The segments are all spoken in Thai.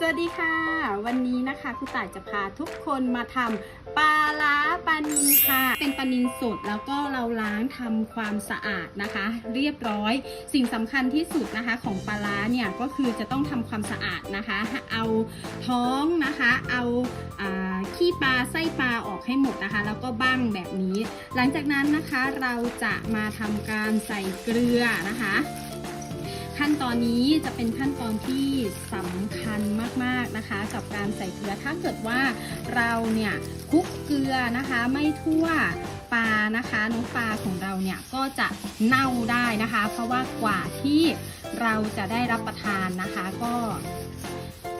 สวัสดีค่ะ วันนี้นะคะครูต่ายจะพาทุกคนมาทำปลาล้าปลานินค่ะ เป็นปลานินสดแล้วก็เราล้างทำความสะอาดนะคะ เรียบร้อย สิ่งสำคัญที่สุดนะคะของปลาล้าเนี่ยก็คือจะต้องทำความสะอาดนะคะ เอาท้องนะคะ เอาอ่าขี้ปลาไส้ปลาออกให้หมดนะคะ แล้วก็บ้างแบบนี้ หลังจากนั้นนะคะเราจะมาทำการใส่เกลือนะคะ ขั้นตอนนี้จะเป็นขั้นตอนที่สำคัญมากๆนะคะ กับการใส่เกลือถ้าเกิดว่าเราเนี่ยคุกเกลือนะคะไม่ทั่วปลานะคะน้องปลาของเราเนี่ยก็จะเน่าได้นะคะ เพราะว่ากว่าที่เราจะได้รับประทานนะคะก็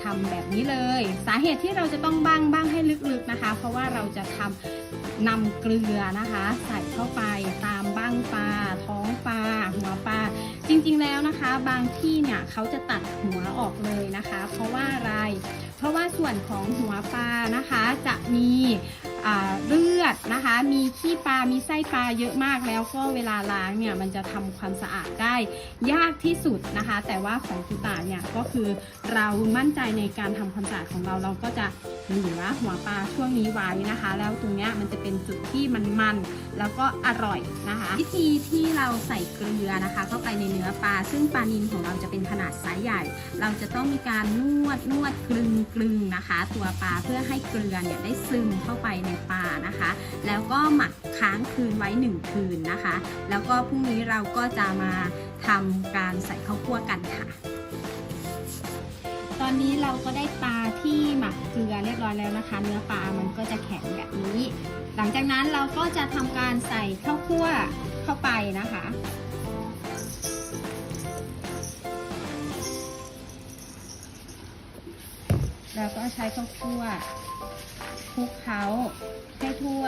ทำแบบนี้เลย สาเหตุที่เราจะต้องบ้างบ้างให้ลึกๆนะคะ เพราะว่าเราจะทำ นำเกลือนะคะ ใส่เข้าไปตามบ้างปลาท้องปลาหัวปลาจริงๆแล้วนะคะ บางที่เนี่ยเขาจะตัดหัวออกเลยนะคะ เพราะว่าอะไร เพราะว่าส่วนของหัวปลานะคะจะมี เลือดนะคะ มีขี้ปลา มีไส้ปลาเยอะมากแล้วก็เวลาล้างเนี่ยมันจะทำความสะอาดได้ยากที่สุดนะคะ แต่ว่าของคุณตาเนี่ยก็คือเรามั่นใจในการทำความสะอาดของเราเราก็จะเหลือหัวปลาช่วงนี้ไว้นะคะ แล้วตรงเนี้ยมันจะเป็นจุดที่มันมันแล้วก็อร่อยนะคะ วิธีที่เราใส่เกลือนะคะ เข้าไปในเนื้อปลา ซึ่งปลานิลของเราจะเป็นขนาดไซส์ใหญ่ เราจะต้องมีการนวดนวดกลึงกลึงนะคะ ตัวปลาเพื่อให้เกลือเนี่ยได้ซึมเข้าไปในปลานะคะ แล้วก็หมักค้างคืนไว้หนึ่งคืนนะคะ แล้วก็พรุ่งนี้เราก็จะมาทำการใส่ข้าวคั่วกันค่ะ ตอนนี้เราก็ได้ปลาที่หมักเกลือเรียบร้อยแล้วนะคะ เนื้อปลามันก็จะแข็งแบบนี้ หลังจากนั้นเราก็จะทำการใส่ข้าวคั่วเข้าไปนะคะ เราก็ใช้ข้าวคั่วคลุกเคล้าให้ทั่ว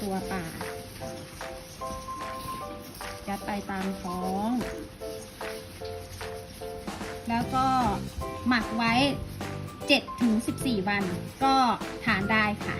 ตัวปลายัดไปตามท้อง แล้วก็หมักไว้ 7-14 วันก็ทานได้ค่ะ